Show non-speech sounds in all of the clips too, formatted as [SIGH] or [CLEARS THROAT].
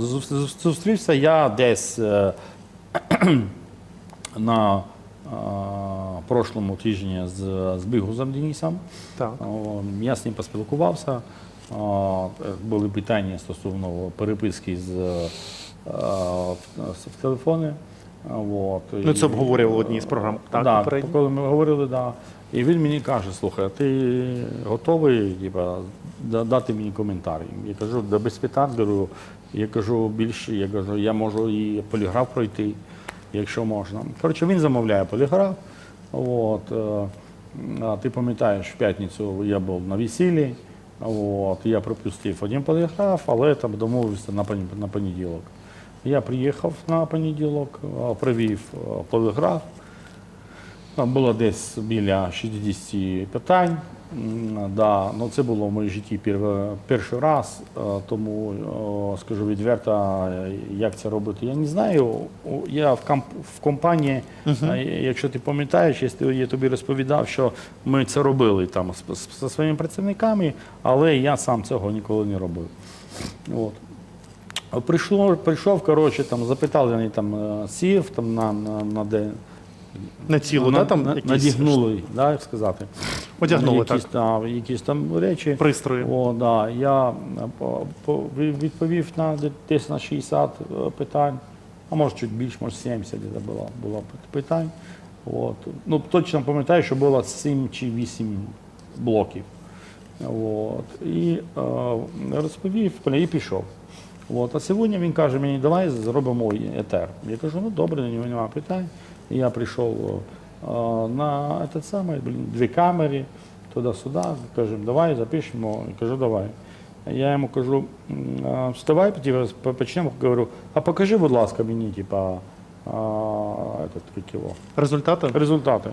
зу- зу- Зустрівся я десь е, [CLEARS THROAT] на е, прошлому тижні з, з Бігузом Денисом. Так. Я з ним поспілкувався. Були питання стосовно переписки з, е, в, телефони. От. Ну, це обговорювали в одній з програм. Так, да, коли ми говорили, да. І він мені каже: слухай, ти готовий типа, дати мені коментар? Я кажу, да без питань беру. Я кажу, більше, я кажу, я можу і поліграф пройти, якщо можна. Коротше, він замовляє поліграф. От, е, а ти пам'ятаєш, в п'ятницю я був на весіллі, от, я пропустив один поліграф, але там домовився на, на понеділок. Я приїхав на понеділок, е, провів е, поліграф. Там було десь біля 60 питань. Да, ну це було в моєму житті пер- перший раз, е, тому е, скажу відверто, як це робити, я не знаю. Я в, комп- в компанії, е, якщо ти пам'ятаєш, я, тобі розповідав, що ми це робили там зі своїми працівниками, але я сам цього ніколи не робив. От. Прийшло, прийшов, коротше, там, запитали, вони там сів там, на, на, на де, На цілу, на, да, там якісь надягнули, да, як сказати. Одягнули, якісь, Там, якісь там речі. пристрої. О, да. Я е, по- по- відповів на де- десь на 60 е, питань, а може чуть більше, може 70 де було, було пит- питань. От. Ну, точно пам'ятаю, що було 7 чи 8 блоків. От. І е, розповів і пішов. От. А сьогодні він каже мені, давай зробимо етер. Я кажу, ну добре, на нього немає питань. І я прийшов е, на этот самий, блін, дві камери, туди-сюди, кажемо, давай запишемо. Я кажу, давай. Я йому кажу, «М, а, вставай, типу, по- почнемо. Говорю, а покажи, будь ласка, мені, типа, а, этот, как его, Результати? результаты.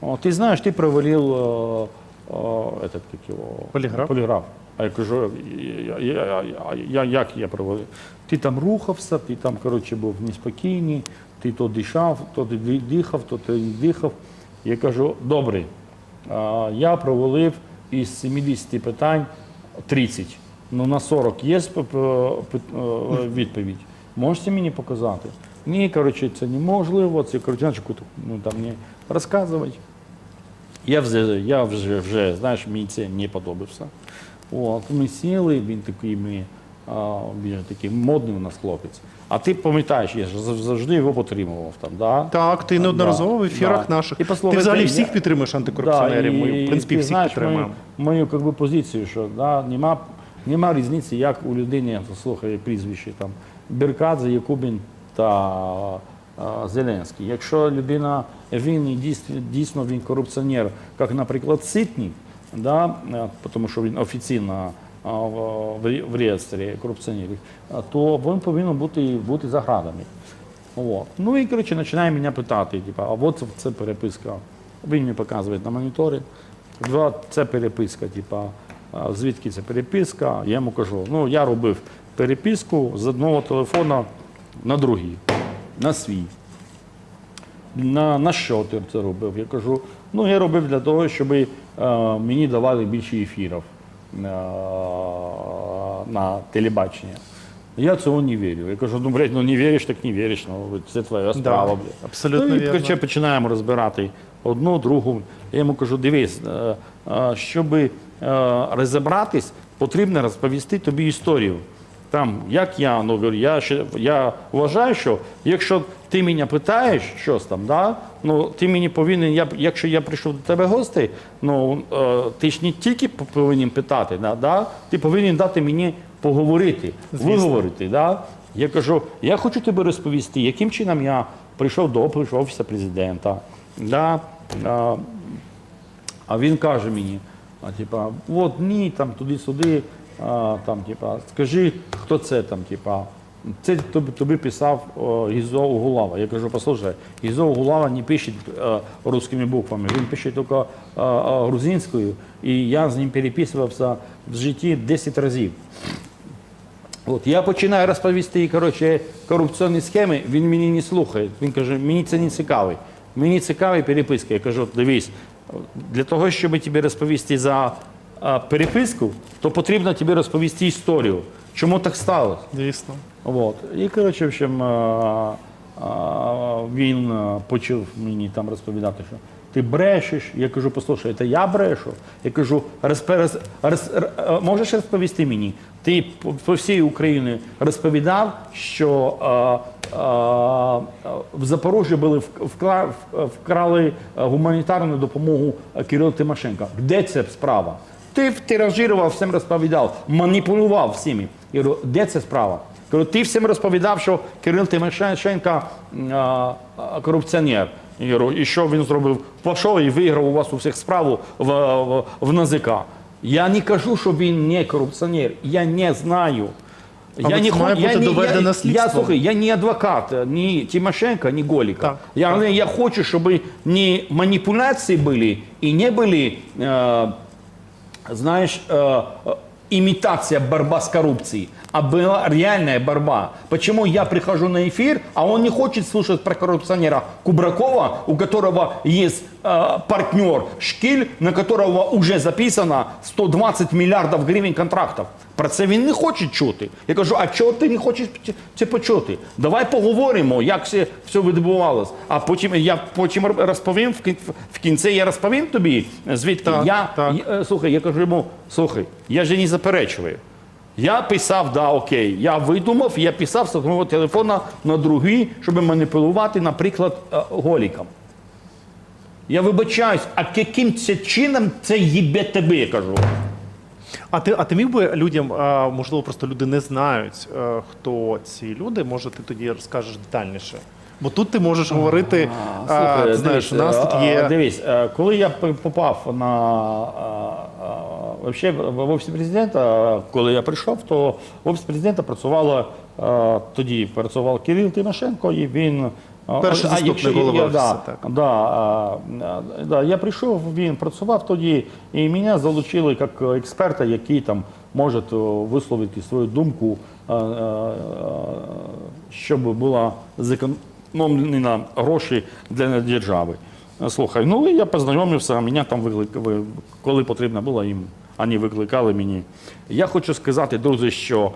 О, ты знаешь, ты провалил э, э, этот, как его, Поліграф? поліграф. А я кажу, я, я, я, я, як я провалив? Ти там рухався, ти там, коротше, був неспокійний, ти то дишав, то ти дихав, то ти дихав. Я кажу, добре, я провалив із 70 питань 30. Ну на 40 є е, відповідь. Можете мені показати? Ні, коротше, це неможливо, це кут- ну, там не розказувати. Я вже, я вже, вже, знаєш, мені це не подобався. От, ми сіли, він такий, ми, він такий модний у нас хлопець. А ти пам'ятаєш, я ж завжди його підтримував там, да? Так, ти неодноразово в ефірах да. наших. І послухай, ти взагалі я- всіх підтримуєш антикорупціонерів. Да, Ми, і в принципі, ти всіх знаєш підтримуємо. Мою, мою как би, позицію, що да, нема, нема різниці, як у людини, слухай, прізвище там Беркадзе, Якубін та а, Зеленський. Якщо людина, він дійсно, дійсно він корупціонер, як, наприклад, Ситник, да, е, тому що він офіційно в, в ре- в реєстрі корупціонерів, то він повинен бути, бути за градами. От. Ну і коротше починає мене питати, типу, а от це, переписка. Він мені показує на моніторі. Це переписка, типу, звідки це переписка? Я йому кажу, ну я робив переписку з одного телефона на другий, на свій. На, на що ти це робив? Я кажу, ну я робив для того, щоб е, мені давали більше ефірів на телебачення. Я цього не вірю. Я кажу, ну, блядь, ну не віриш, так не віриш. Ну, це твоя справа, блядь. абсолютно ну, і, вірно. починаємо розбирати одну, другу. Я йому кажу, дивись, е, е, щоб е, розібратись, потрібно розповісти тобі історію. Там, як я, ну, говорю, я, ще, я вважаю, що якщо ти мене питаєш щось там, да, ну, ти мені повинен, я, якщо я прийшов до тебе гостей, ну, е, ти ж не тільки повинен питати, да, да, ти повинен дати мені поговорити, виговорити. Да? Я кажу, я хочу тобі розповісти, яким чином я прийшов до Офісу президента. Да? А, а він каже мені, а, типа, от ні, там туди-сюди, там, типа, скажи, хто це там, типа. Це тобі, тобі писав о, Гізо Угулава. Я кажу, послухай, Гізо Угулава не пише е, русскими буквами, він пише тільки е, е, грузинською, і я з ним переписувався в житті 10 разів. От я починаю розповісти коротше, корупційні схеми, він мені не слухає. Він каже, мені це не цікаво. Мені цікаві переписки. Я кажу, дивись, для того, щоб тобі розповісти за а, переписку, то потрібно тобі розповісти історію, чому так сталося. Дійсно. От. І коротше, в общем, а, а, він а, почав мені там розповідати, що ти брешеш. Я кажу, послухай, це я брешу. Я кажу, розпе- роз, роз, р- можеш розповісти мені? Ти по, по всій Україні розповідав, що а, а, в Запорожжі були вк- вкла, в- вкрали гуманітарну допомогу а, Кирилу Тимошенко. Де це справа? Ти тиражував, всім розповідав, маніпулював всіми. Я говорю, де це справа? Кажу, ти всім розповідав, що Кирил Тимошенко а, а, корупціонер. Я говорю, і що він зробив? Пішов і виграв у вас у всіх справу в, в, в НАЗК. Я не кажу, що він не корупціонер. Я не знаю. Але я це хо- має бути не- доведено я, я, слухай, я не адвокат, ні Тимошенко, ні Голіка. Так, я, але я хочу, щоб не маніпуляції були і не були, е, знаєш, е, е, имитация борьба с коррупцией, а была реальная борьба. Почему я прихожу на эфир, а он не хочет слушать про коррупционера Кубракова, у которого есть э, партнер Шкиль, на которого уже записано 120 миллиардов гривен контрактов. Про це він не хоче чути. Я кажу, а чого ти не хочеш це почути? Давай поговоримо, як все, все відбувалось. А потім я потім розповім в кінці. Я розповім тобі, звідки Так, я, так. я- Е, Слухай, я кажу йому, слухай, я же не заперечую. Я писав, да, окей. Я видумав, я писав з одного телефона на другий, щоб маніпулювати, наприклад, е, голіком. Я вибачаюсь, а яким це чином це їбе тебе, я кажу. А ти, а ти міг би людям, можливо, просто люди не знають, е, хто ці люди, може, ти тоді розкажеш детальніше. Бо тут ти можеш говорити, а, Слухай, ти знаєш, у нас тут е, є. Дивись, е, коли я попав на вообще в офісі президента, коли я прийшов, то в офісі президента працювало е, тоді працював Кирил Тимошенко, і він. Перший а заступник якщо- голови я, офісу, да, так. Да, а, а, да, я прийшов, він працював тоді, і мене залучили як експерта, який там може е, висловити свою думку, е, е, щоб була зекономлена гроші для держави. Слухай, ну і я познайомився, мене там викликали, коли потрібно було їм, вони викликали мені. Я хочу сказати, друзі, що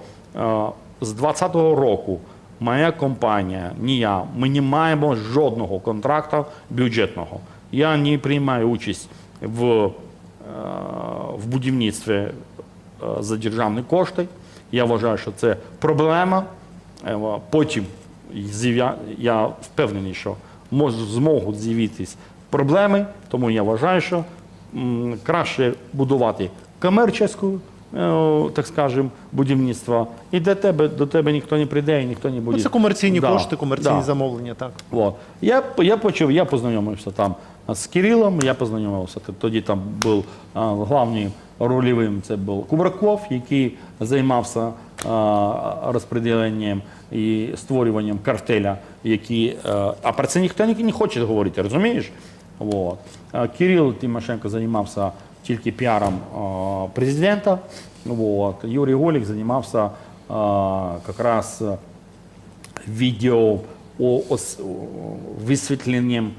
з 20-го року Моя компанія, ні я, ми не маємо жодного контракту бюджетного. Я не приймаю участь в, е, в будівництві е, за державні кошти. Я вважаю, що це проблема. Е, Потім я впевнений, що мож, зможуть з'явитись проблеми, тому я вважаю, що краще будувати комерційську, е, так скажемо, будівництво, і до тебе, до тебе ніхто не прийде і ніхто не буде. Ну, це комерційні Да, кошти, комерційні да. замовлення, так. Вот. Я, я почав, я познайомився там з Кирилом, я познайомився. Тоді там був а, главним рольовим, це був Кубраков, який займався а, розподіленням і створюванням картеля, які, а, а про це ніхто не, не хоче говорити, розумієш? Вот. Кирил Тимошенко займався тільки піаром президента. Вот. Юрій Голік займався якраз відео висвітленням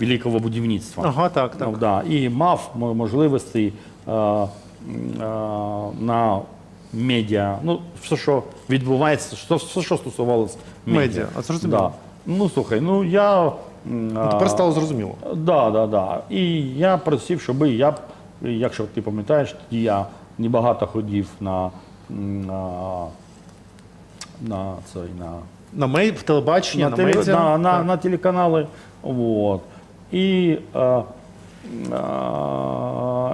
великого будівництва. Ага, так, так. Ну, да, і мав можливості на медіа, ну, все, що відбувається, що- все, що стосувалося медіа. Медіа, а зрозуміло. Да. Ну, слухай, ну я. Тепер стало зрозуміло. Да, да, да. І я просив, щоб я, якщо ти пам'ятаєш, тоді я небагато ходив на, на, на, цей, на На мей... в телебачення, на, теле- медіа. на, на, на телеканали. Вот. І е, е,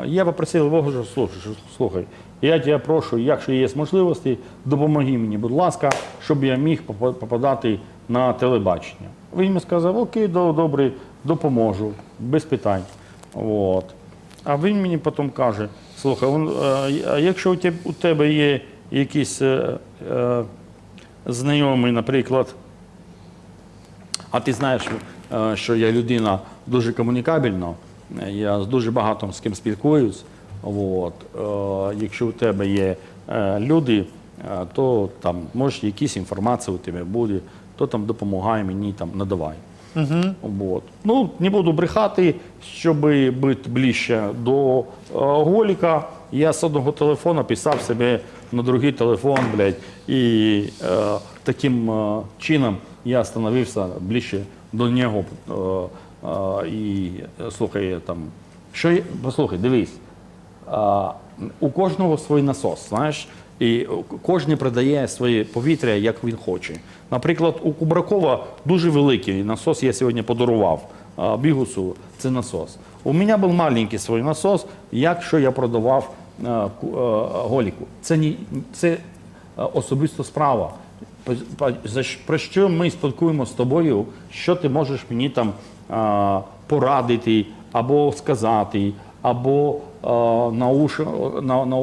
я попросив його, що слухай, слухай, я тебе прошу, якщо є можливості, допомоги мені, будь ласка, щоб я міг попадати на телебачення. Він мені сказав, окей, добре, допоможу, без питань. Вот. А він мені потім каже: слухай, он, е, а якщо у тебе, є якісь е, е, знайомий, наприклад, а ти знаєш, е, що я людина дуже комунікабельна, я дуже багато з ким спілкуюсь. От. Е, Якщо у тебе є е, люди, е, то там може якісь інформація у тебе буде, то там допомагай мені, там надавай. Угу. От. Ну, не буду брехати, щоб бути ближче до е, Голіка. я з одного телефону писав себе на другий телефон, блядь, і е, таким е, чином я становився ближче до нього. Е, е, і е, слухай, там, що послухай, дивись, а, у кожного свій насос, знаєш, і кожен продає своє повітря, як він хоче. Наприклад, у Кубракова дуже великий насос, я сьогодні подарував бігусу, це насос. У мене був маленький свій насос, якщо я продавав голіку. Це, не, це особиста справа. Про що ми спілкуємося з тобою, що ти можеш мені там порадити або сказати, або на, уші, на, на,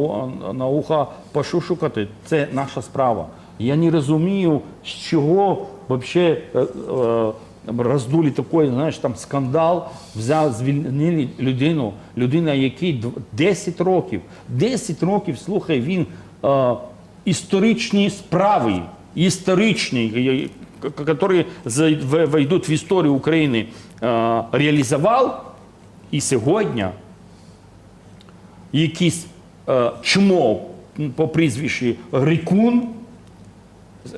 на ухо пошушукати, це наша справа. Я не розумію, з чого взагалі роздули такий, знаєш, там скандал, взяв, звільнили людину, людина, якій 10 років, 10 років, слухай, він е, історичні справи, історичні, які войдуть в історію України, е, реалізував, і сьогодні якийсь е, чмо по прізвищі Грикун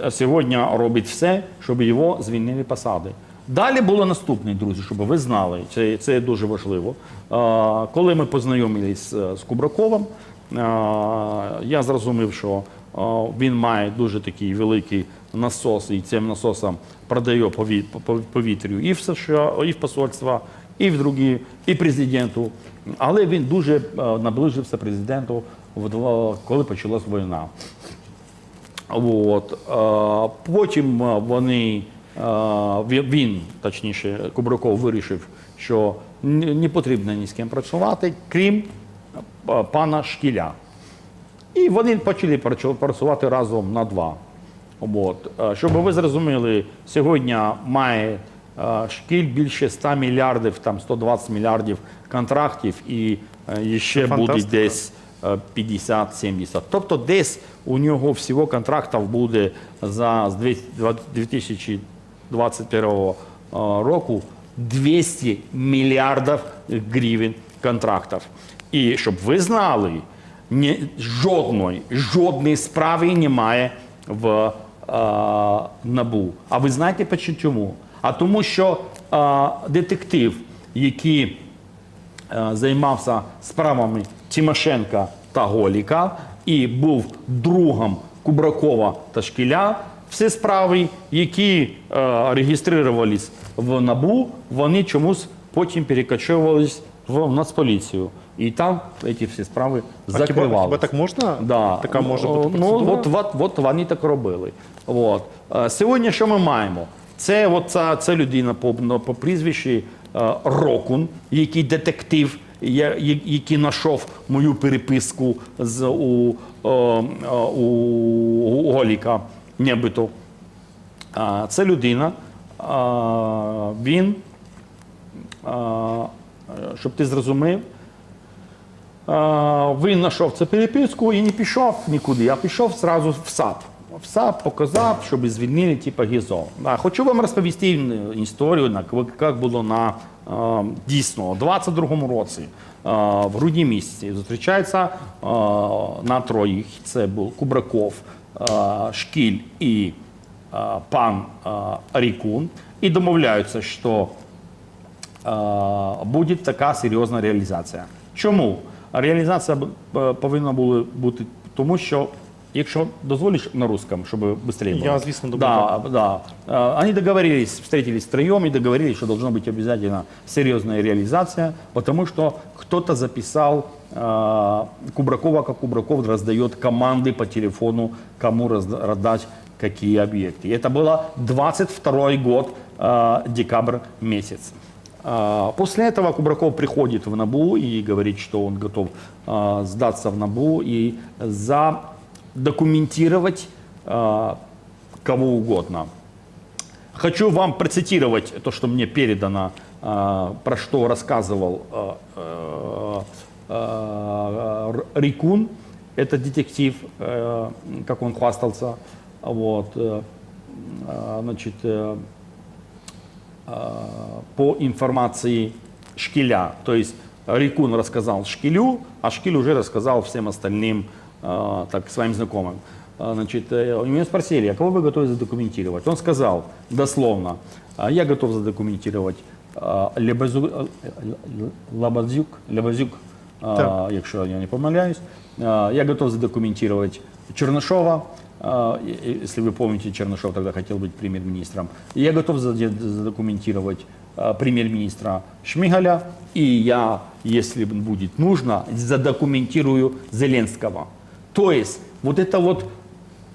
е, сьогодні робить все, щоб його звільнили посади. Далі було наступне, друзі, щоб ви знали, це, це дуже важливо. Е, коли ми познайомились з, з Кубраковим, е, я зрозумів, що е, він має дуже такий великий насос, і цим насосом продає пові- повітрю і в США, і в посольства, і в другі, і президенту. Але він дуже е, наближився президенту, коли почалась війна. От. е, Потім е, вони, він- точніше, Кубраков вирішив, що не потрібно ні з ким працювати, крім пана Шкіля. І вони почали працювати разом на два. От. Щоб ви зрозуміли, сьогодні має шкіль більше 100 мільярдів, там 120 мільярдів контрактів, і е, ще буде десь е, 50-70. Тобто десь у нього всього контрактів буде за 2021 е, року 200 мільярдів гривень контрактів. І щоб ви знали, ні, жодної, жодної справи немає в е, НАБУ. А ви знаєте чому? А тому, що е, детектив, який е, займався справами Тимошенка та Голіка і був другом Кубракова та Шкіля. Всі справи, які е, реєструвались в НАБУ, вони чомусь потім перекочовувались в Нацполіцію. І там ці всі справи А хіба, так можна? Да. Така може бути Ну, от, от, от вони так робили. От. Е, Сьогодні що ми маємо? Це, от, ця, ця людина по, по прізвищі е, Рокун, який детектив, я- який знайшов мою переписку з, у, е, е, у, у Голіка нібито. Це людина, він, щоб ти зрозумів, він знайшов цю переписку і не пішов нікуди, а пішов одразу в САП. САП показав, щоб звільнили типа ГІЗО. А, хочу вам розповісти історію, як було на а, дійсно у 22-му році, в грудні місяці. Зустрічається на троїх. Це був Кубраков, Шкіль і пан Рікун. І домовляються, що е, буде така серйозна реалізація. Чому? Реалізація е, повинна була бути тому, що якщо дозволиш на русском, щоб швидше було. Я, звісно, думаю, да, да. Э, Они договорились, встретились втроем и договорились, что должна быть обязательно серьезная реализация, потому что кто-то записал э, Кубракова, как Кубраков раздает команды по телефону, кому разда- раздать какие объекты. И это было 22 год, э, декабрь месяц. А, После этого Кубраков приходит в НАБУ и говорит, что он готов а, сдаться в НАБУ и задокументировать а, кого угодно. Хочу вам процитировать то, что мне передано, а, про что рассказывал а, а, Р- Рикун. Это детектив, э, как он хвастался. Вот, э, а, значит, э, а, по информации Шкиля. То есть Рикун рассказал Шкилю, а Шкиль уже рассказал всем остальным, э, так, своим знакомым. А, Значит, э, у меня спросили, а кого вы готовы задокументировать? Он сказал дословно, «А я готов задокументировать а, Лебезу- Лабазюк, Лебезюк, а, Так. якщо я не помиляюсь. А, Я готов задокументировать Чернышова, а, если вы помните, Чернышов тогда хотел быть премьер-министром. Я готов задокументировать а, премьер-министра Шмигаля, и я, если будет нужно, задокументирую Зеленского. То есть вот это вот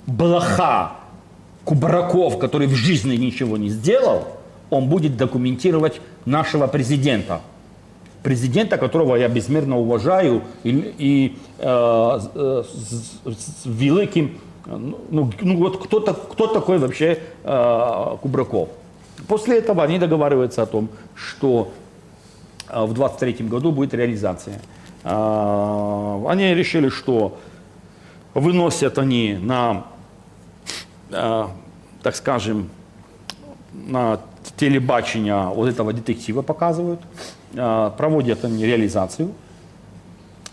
блоха Кубраков, который в жизни ничего не сделал, он будет документировать нашего президента. Президента, которого я безмерно уважаю и, и, э, с- с, с великим, э, ну, ну вот кто, кто такой вообще э, Кубраков. После этого они договариваются о том, что э, в 23 году будет реализация. Э, Они решили, что выносят они на, э, так скажем, на телебачення вот этого детектива показывают, э, проводят они реализацию,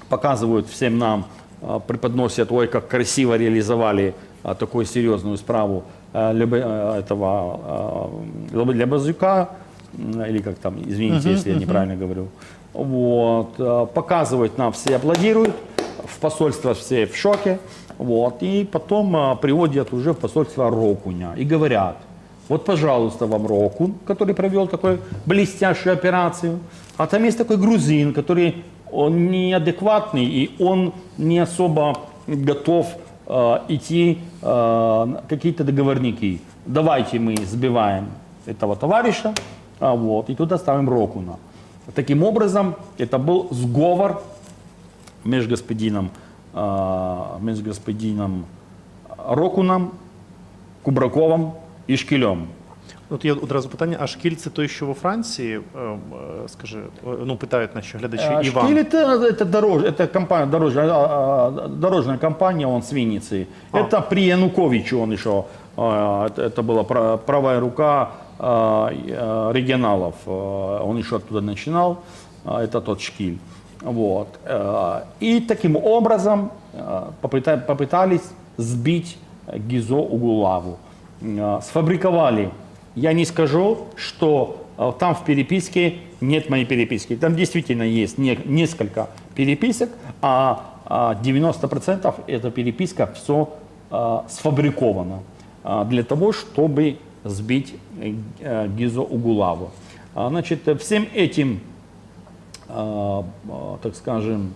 показывают всем нам, э, преподносят, ой, как красиво реализовали э, такую серьезную справу э, э, этого э, м, или как там, извините, если я неправильно говорю. Вот, э, показывают нам, все аплодируют, в посольство все в шоке, вот, и потом э, приводят уже в посольство Рокуня и говорят, вот, пожалуйста, вам Рокун, который провел такую блестящую операцию. А там есть такой грузин, который он неадекватный, и он не особо готов э, идти э, какие-то договорники. Давайте мы сбиваем этого товарища, а, вот, и туда ставим Рокуна. Таким образом, это был сговор между господином, э, между господином Рокуном, Кубраковым і Шкілем. От є одразу питання: а шкіль це той, що во Франції, е, е, скажи, е, ну питають наші глядачі А, Іван. Шкиль это, это, дорож, это компания, дорожная, а, а, дорожная компания, он с Винницы. Это при Януковиче он еще, а, это, это была пра- правая рука а, и, а, регионалов. А, Он еще оттуда начинал, а, это тот Шкиль. Вот. А, И таким образом а, попыта- попытались сбить Гизо Угулаву. А, Сфабриковали. Я не скажу, что а, там в переписке нет моей переписки. Там действительно есть не- несколько переписок, а, а 90% эта переписка все сфабрикована а, для того, чтобы сбить э, э, Гизо Угулаву. А, Значит, э, всем этим, а, а, так скажем,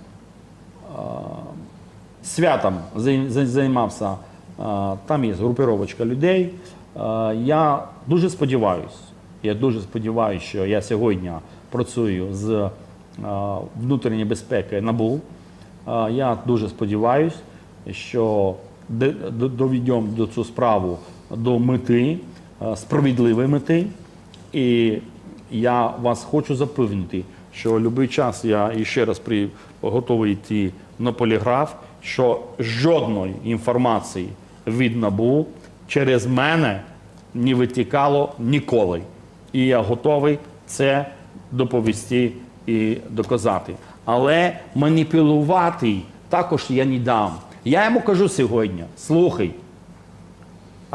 святом зай- зай- займався. Там є групировочка людей. Я дуже сподіваюся, я дуже сподіваюся, що я сьогодні працюю з внутрішньої безпеки НАБУ. Я дуже сподіваюся, що де- до- доведемо цю справу до мети, справедливої мети. І я вас хочу запевнити, що будь-який час я іще раз при, готовий йти на поліграф, що жодної інформації від НАБУ через мене не витікало ніколи. І я готовий це доповісти і доказати. Але маніпулювати також я не дам. Я йому кажу сьогодні: слухай,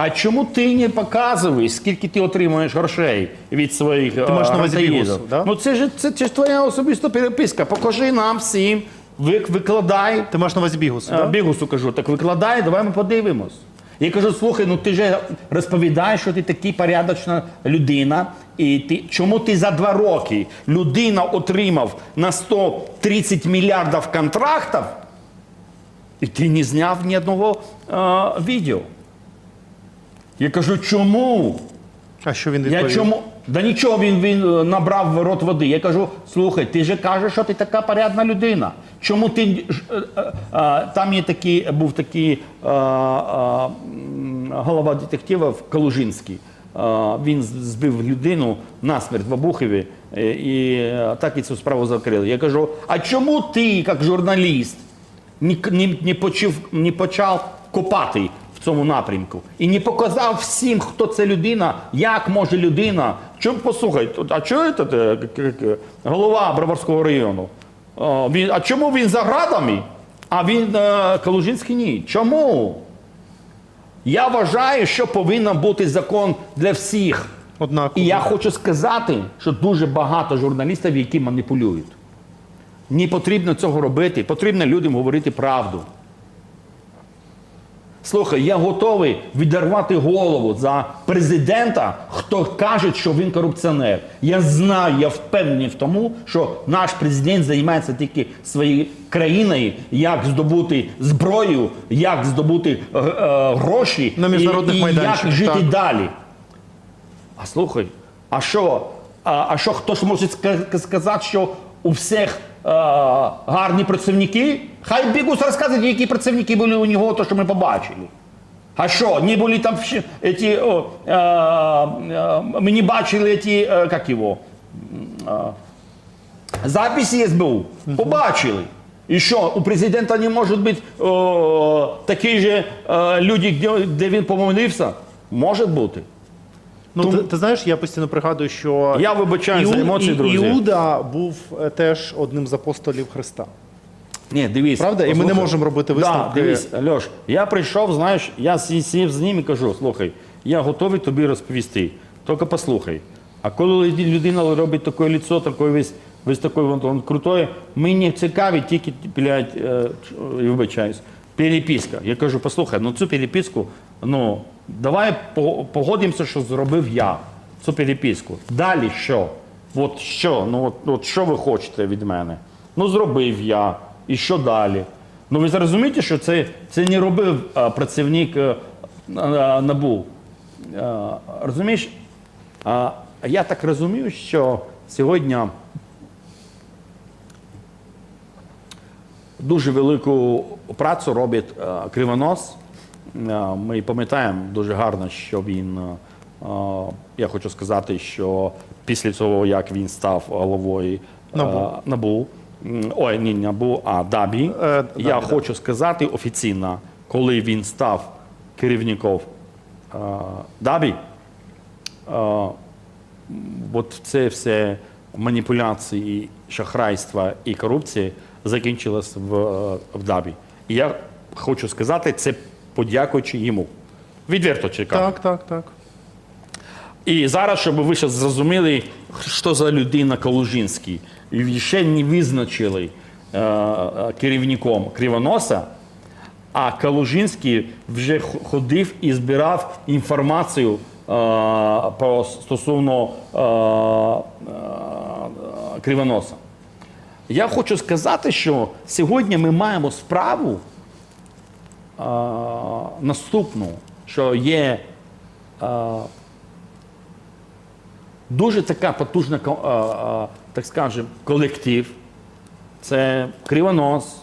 а чому ти не показуєш, скільки ти отримуєш грошей від своїх Ти маєш на увазі? Бігусу, да? Ну це ж це, це ж твоя особиста переписка. Покажи нам всім, ви- викладай. Ти маєш на увазі Бігусу, А. Бігусу кажу, так викладай, давай ми подивимось. Я кажу, слухай, ну ти же розповідаєш, що ти такий порядочна людина. І ти чому ти за два роки людина отримав на 130 мільярдів контрактів, і ти не зняв ні одного а, відео? Я кажу, чому? А що він Я чому? Да нічого він, він е, набрав в рот води. Я кажу, слухай, ти же кажеш, що ти така порядна людина. Чому ти е, е, там є такий, був такий голова детективів Калужинський. Е, Він збив людину насмерть в Обухові і так і цю справу закрили. Я кажу, а чому ти, як журналіст, не, не, не, почав, не почав копати в цьому напрямку і не показав всім, хто це людина, як може людина. Чому послухай, а чого це голова Броварського району? Він, а чому він за градами, а він е, Калужинський ні? Чому? Я вважаю, що повинен бути закон для всіх. Однаково. І я хочу сказати, що дуже багато журналістів, які маніпулюють. Не потрібно цього робити, потрібно людям говорити правду. Слухай, я готовий відірвати голову за президента, хто каже, що він корупціонер. Я знаю, я впевнений в тому, що наш президент займається тільки своєю країною, як здобути зброю, як здобути е, е, гроші На міжнародних і, і як майданчиках, жити так. далі. А слухай, а що? А, а що хтось може ска- сказати, що у всіх гарні працівники? Хай бігус розказують, які працівники були у нього, то що ми побачили. А що, не були там ці, о, е, е, ми не бачили ці, е, як його, е, записи СБУ. Побачили. І що, у президента не може бути о, такі ж е, люди, де він помилився? Може бути. Ну, ти, ти знаєш, я постійно пригадую, що Я вибачаю за емоції, друзі. Іуда був е, теж одним з апостолів Христа. Ні, дивись. Правда? І ми не можемо робити Да, висновки. дивись, Льош, я прийшов, знаєш, я сів з ним і кажу, слухай, я готовий тобі розповісти. Тільки послухай. А коли людина робить таке лицо, таке весь, весь такий вон, он крутой, мені цікаві тільки, блядь, е, вибачаюсь, переписка. Я кажу, послухай, ну цю переписку, ну, давай погодимося, що зробив я цю переписку. Далі що? От що? Ну, от, от що ви хочете від мене? Ну, зробив я. І що далі? Ну ви зрозумієте, що це, це не робив а, працівник е, а, НАБУ. А, розумієш? А, я так розумію, що сьогодні дуже велику працю робить е, Кривонос. Ми пам'ятаємо дуже гарно, що він. Я хочу сказати, що після того, як він став головою НАБУ. НАБУ, ой, ні, НАБУ, а ДАБІ, Е, я ДАБІ, хочу сказати офіційно, коли він став керівником ДАБІ, от це все маніпуляції, шахрайства і корупція закінчилось в, в ДАБі. І я хочу сказати, це подякуючи йому. Відверто чекаю. Так, так, так. І зараз, щоб ви ще зрозуміли, що за людина Калужинський, і ще не визначили е, е, керівником Кривоноса, а Калужинський вже ходив і збирав інформацію е, про стосовно е, е, Кривоноса. Я хочу сказати, що сьогодні ми маємо справу наступну, що є е, дуже така потужна, е, е, так скажемо, колектив. Це Кривонос,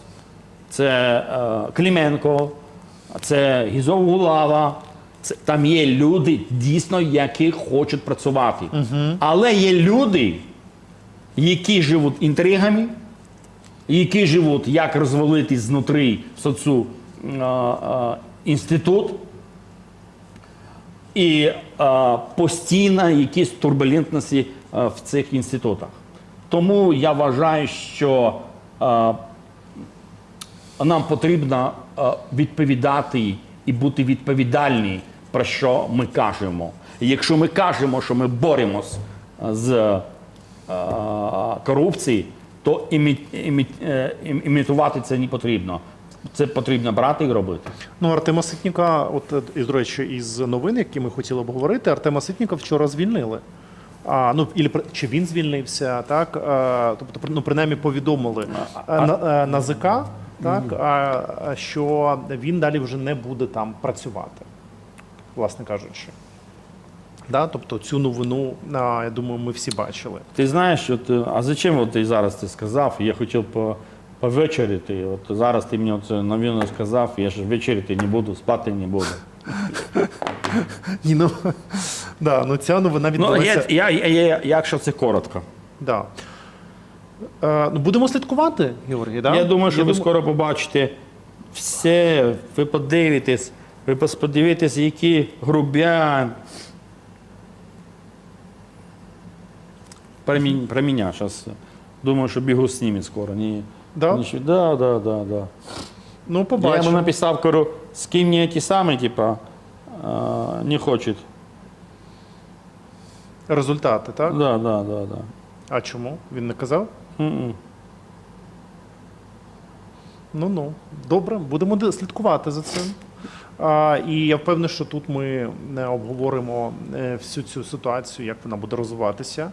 це е, Клименко, це Гізов Гулава. Це, там є люди, дійсно, які хочуть працювати. Але є люди, які живуть інтригами, які живуть, як розвалити знутрі соцу інститут, і е, постійно якісь турбулентності е, в цих інститутах. Тому я вважаю, що е, нам потрібно е, відповідати і бути відповідальні, про що ми кажемо. Якщо ми кажемо, що ми боремось з е, корупцією, то імі, імі, е, ім- імітувати це не потрібно. Це потрібно брати і робити. Ну, Артема Ситніка, от е, і, до речі, із новин, які ми хотіли обговорити, Артема Ситніка вчора звільнили. А, ну, ілі, чи він звільнився, так? А, тобто, ну, принаймні повідомили а, на, е, НАЗК, так, а, а, що він далі вже не буде там працювати, власне кажучи. Да? Тобто цю новину, а, я думаю, ми всі бачили. Ти знаєш, от, е, а зачем от ти зараз це сказав? Я хотів по, повечеряти. От зараз ти мені це новину сказав, я ж вечеряти не буду, спати не буду. Ні, ну, да, ну ця новина Ну, відбулася. я, я, я, я, якщо це коротко. Да. Е, ну, будемо слідкувати, Георгій, да? Я думаю, що ви скоро побачите все, ви подивитесь, ви пос- подивитесь, які грубян. Про, мен- про мене зараз Думаю, що бігу знімет скоро. Ні. Да? Нічого. Да, да, да, да. Ну, Я побачимо. ему написал, говорю, скинь мне эти самые, типа, а, не хочет. Результати, так? Да, да, да, да. А чому? Він не казав? М-м. Ну ну добре, будемо де- слідкувати за цим. А, і я впевнений, що тут ми е, обговоримо е, всю цю ситуацію, як вона буде розвиватися.